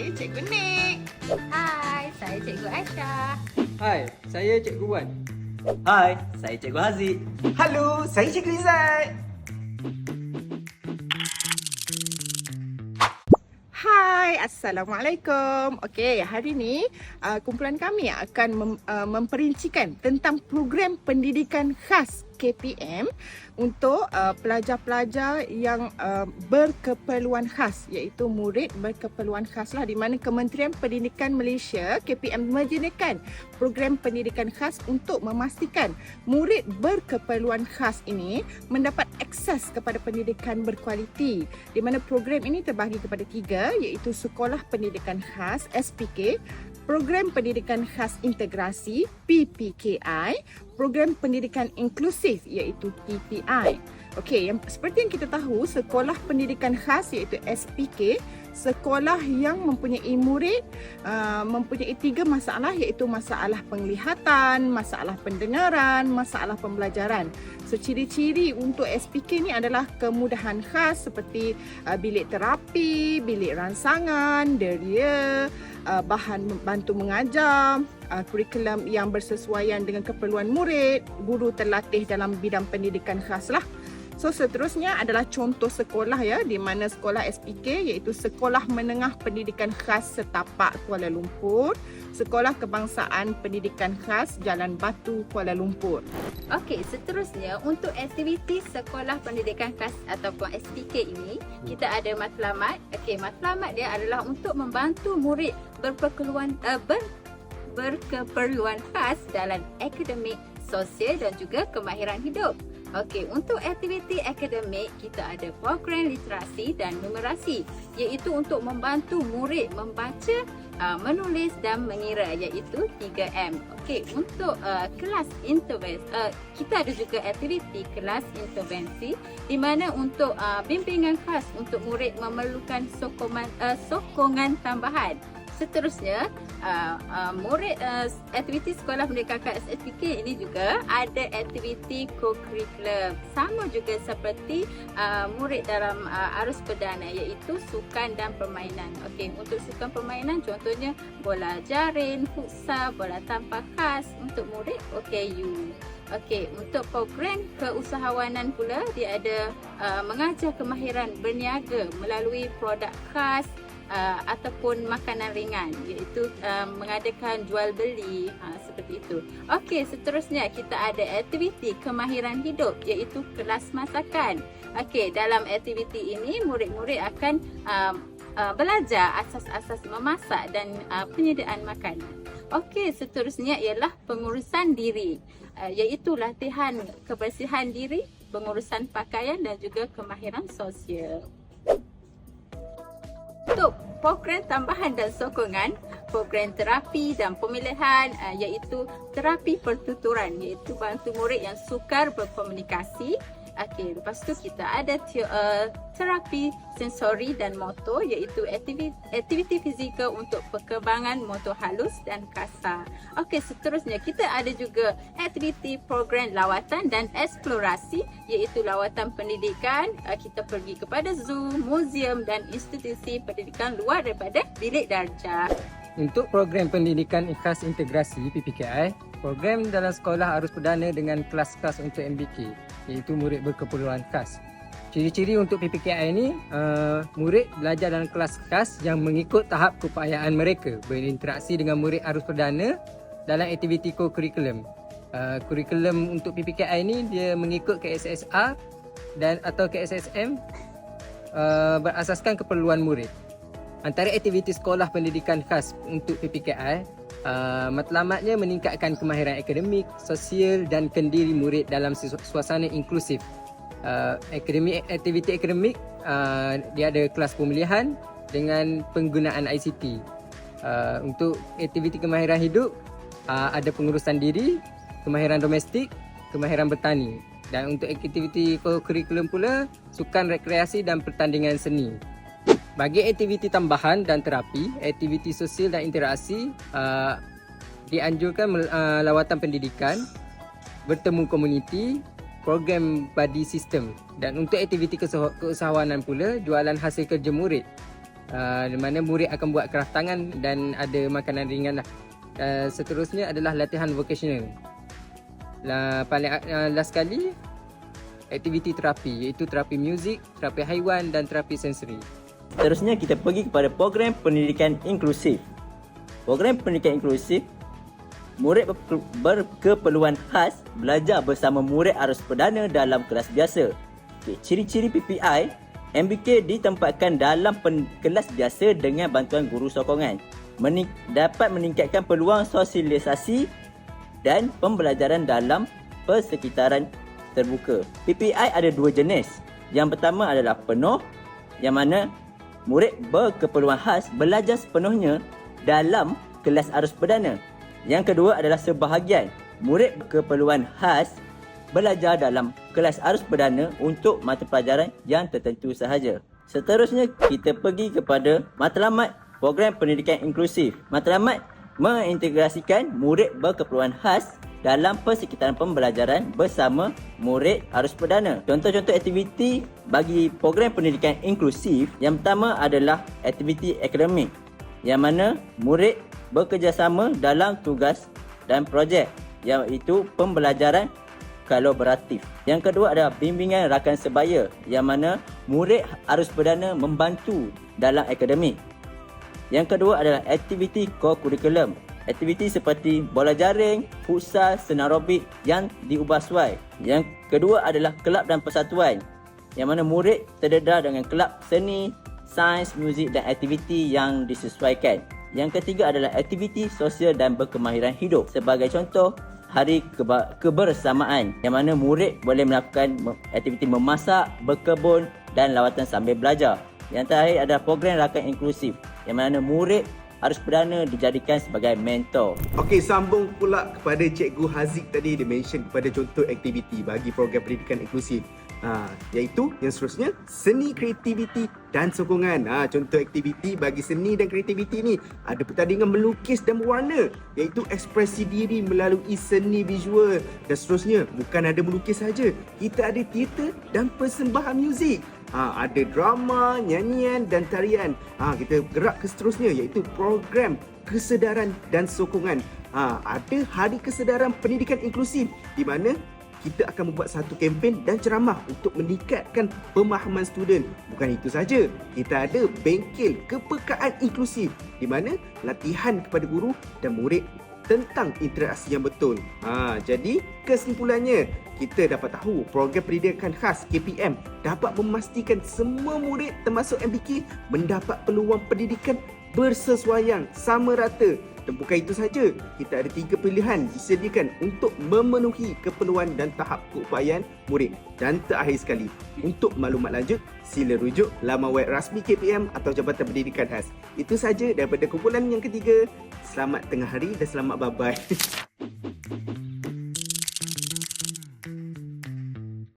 saya Cikgu Nik. Hai, saya Cikgu Aisyah. Hai, saya Cikgu Wan. Hai, saya Cikgu Haziq. Halo, saya Cikgu Izzat. Hai, Assalamualaikum. Okey, hari ini uh, kumpulan kami akan mem, uh, memperincikan tentang program pendidikan khas KPM untuk uh, pelajar-pelajar yang uh, berkeperluan khas iaitu murid berkeperluan khas lah di mana Kementerian Pendidikan Malaysia KPM menyediakan program pendidikan khas untuk memastikan murid berkeperluan khas ini mendapat akses kepada pendidikan berkualiti. Di mana program ini terbahagi kepada tiga iaitu Sekolah Pendidikan Khas SPK, Program Pendidikan Khas Integrasi PPKI, Program Pendidikan Inklusif iaitu PPI. Okey, yang seperti yang kita tahu, sekolah pendidikan khas iaitu SPK, sekolah yang mempunyai murid uh, mempunyai tiga masalah iaitu masalah penglihatan, masalah pendengaran, masalah pembelajaran. So ciri-ciri untuk SPK ni adalah kemudahan khas seperti uh, bilik terapi, bilik rangsangan, deria, uh, bahan bantu mengajar, uh, kurikulum yang bersesuaian dengan keperluan murid, guru terlatih dalam bidang pendidikan khas lah. So seterusnya adalah contoh sekolah ya di mana sekolah SPK iaitu Sekolah Menengah Pendidikan Khas Setapak Kuala Lumpur, Sekolah Kebangsaan Pendidikan Khas Jalan Batu Kuala Lumpur. Okey, seterusnya untuk aktiviti Sekolah Pendidikan Khas ataupun SPK ini, kita ada matlamat. Okey, matlamat dia adalah untuk membantu murid berkeperluan uh, ber, berkeperluan khas dalam akademik, sosial dan juga kemahiran hidup. Okey, untuk aktiviti akademik kita ada program literasi dan numerasi iaitu untuk membantu murid membaca, uh, menulis dan mengira iaitu 3M. Okey, untuk uh, kelas intervensi uh, kita ada juga aktiviti kelas intervensi di mana untuk uh, bimbingan khas untuk murid memerlukan sokongan uh, sokongan tambahan. Seterusnya, uh, uh, murid uh, aktiviti sekolah pendidikan SPK ini juga ada aktiviti co-curriculum. Sama juga seperti uh, murid dalam uh, arus perdana iaitu sukan dan permainan. Okey, untuk sukan permainan contohnya bola jaring, futsal, bola tampar khas untuk murid OKU. Okey, untuk program keusahawanan pula dia ada uh, mengajar kemahiran berniaga melalui produk khas uh, ataupun makanan ringan iaitu uh, mengadakan jual beli uh, seperti itu. Okey, seterusnya kita ada aktiviti kemahiran hidup iaitu kelas masakan. Okey, dalam aktiviti ini murid-murid akan uh, uh, belajar asas-asas memasak dan uh, penyediaan makanan. Okey, seterusnya ialah pengurusan diri uh, iaitu latihan kebersihan diri, pengurusan pakaian dan juga kemahiran sosial. Untuk program tambahan dan sokongan, program terapi dan pemilihan uh, iaitu terapi pertuturan iaitu bantu murid yang sukar berkomunikasi. Okey, lepas tu kita ada te- uh, terapi sensori dan motor iaitu aktiviti, aktiviti fizikal untuk perkembangan motor halus dan kasar. Okey, seterusnya kita ada juga aktiviti program lawatan dan eksplorasi iaitu lawatan pendidikan. Uh, kita pergi kepada zoo, muzium dan institusi pendidikan luar daripada bilik darjah. Untuk program pendidikan ikhlas integrasi PPKI, program dalam sekolah arus perdana dengan kelas-kelas untuk MBK iaitu murid berkeperluan khas. Ciri-ciri untuk PPKI ini, uh, murid belajar dalam kelas khas yang mengikut tahap keupayaan mereka berinteraksi dengan murid arus perdana dalam aktiviti co-curriculum. Uh, kurikulum untuk PPKI ini dia mengikut KSSR dan atau KSSM uh, berasaskan keperluan murid. Antara aktiviti sekolah pendidikan khas untuk PPKI, uh, matlamatnya meningkatkan kemahiran akademik, sosial dan kendiri murid dalam suasana inklusif. Uh, akademik aktiviti akademik uh, dia ada kelas pemilihan dengan penggunaan ICT. Uh, untuk aktiviti kemahiran hidup uh, ada pengurusan diri, kemahiran domestik, kemahiran bertani. Dan untuk aktiviti kurikulum pula sukan rekreasi dan pertandingan seni. Bagi aktiviti tambahan dan terapi, aktiviti sosial dan interaksi uh, dianjurkan uh, lawatan pendidikan, bertemu komuniti, program body system dan untuk aktiviti keusahawanan pula jualan hasil kerja murid uh, di mana murid akan buat kraft tangan dan ada makanan ringan lah. Uh, seterusnya adalah latihan vocational. La, paling uh, last sekali aktiviti terapi iaitu terapi muzik, terapi haiwan dan terapi sensori. Seterusnya kita pergi kepada program pendidikan inklusif. Program pendidikan inklusif murid berke- berkeperluan khas belajar bersama murid arus perdana dalam kelas biasa. Okay, ciri-ciri PPI MBK ditempatkan dalam pen- kelas biasa dengan bantuan guru sokongan. Mening- dapat meningkatkan peluang sosialisasi dan pembelajaran dalam persekitaran terbuka. PPI ada dua jenis. Yang pertama adalah penuh yang mana murid berkeperluan khas belajar sepenuhnya dalam kelas arus perdana. Yang kedua adalah sebahagian. Murid berkeperluan khas belajar dalam kelas arus perdana untuk mata pelajaran yang tertentu sahaja. Seterusnya kita pergi kepada matlamat program pendidikan inklusif. Matlamat mengintegrasikan murid berkeperluan khas dalam persekitaran pembelajaran bersama murid arus perdana. Contoh-contoh aktiviti bagi program pendidikan inklusif yang pertama adalah aktiviti akademik yang mana murid bekerjasama dalam tugas dan projek iaitu pembelajaran kolaboratif. Yang kedua adalah bimbingan rakan sebaya yang mana murid arus perdana membantu dalam akademik. Yang kedua adalah aktiviti co-curriculum. Aktiviti seperti bola jaring, futsal, senarobik yang diubah suai. Yang kedua adalah kelab dan persatuan yang mana murid terdedah dengan kelab seni, sains, muzik dan aktiviti yang disesuaikan. Yang ketiga adalah aktiviti sosial dan berkemahiran hidup. Sebagai contoh, hari keba- kebersamaan yang mana murid boleh melakukan me- aktiviti memasak, berkebun dan lawatan sambil belajar. Yang terakhir adalah program rakan inklusif yang mana murid harus perdana dijadikan sebagai mentor. Okey, sambung pula kepada Cikgu Haziq tadi dia mention kepada contoh aktiviti bagi program pendidikan inklusif. Ha, iaitu yang seterusnya seni kreativiti dan sokongan. Ha, contoh aktiviti bagi seni dan kreativiti ni ada pertandingan melukis dan berwarna iaitu ekspresi diri melalui seni visual dan seterusnya bukan ada melukis saja. Kita ada teater dan persembahan muzik. Ha, ada drama, nyanyian dan tarian. Ha, kita gerak ke seterusnya iaitu program kesedaran dan sokongan. Ha, ada Hari Kesedaran Pendidikan Inklusif di mana kita akan membuat satu kempen dan ceramah untuk meningkatkan pemahaman student. Bukan itu saja, kita ada bengkel kepekaan inklusif di mana latihan kepada guru dan murid tentang interaksi yang betul. Ha, jadi kesimpulannya, kita dapat tahu program pendidikan khas KPM dapat memastikan semua murid termasuk MBK mendapat peluang pendidikan bersesuaian sama rata dan bukan itu saja, kita ada tiga pilihan disediakan untuk memenuhi keperluan dan tahap keupayaan murid. Dan terakhir sekali, untuk maklumat lanjut, sila rujuk laman web rasmi KPM atau Jabatan Pendidikan Khas. Itu saja daripada kumpulan yang ketiga. Selamat tengah hari dan selamat bye-bye.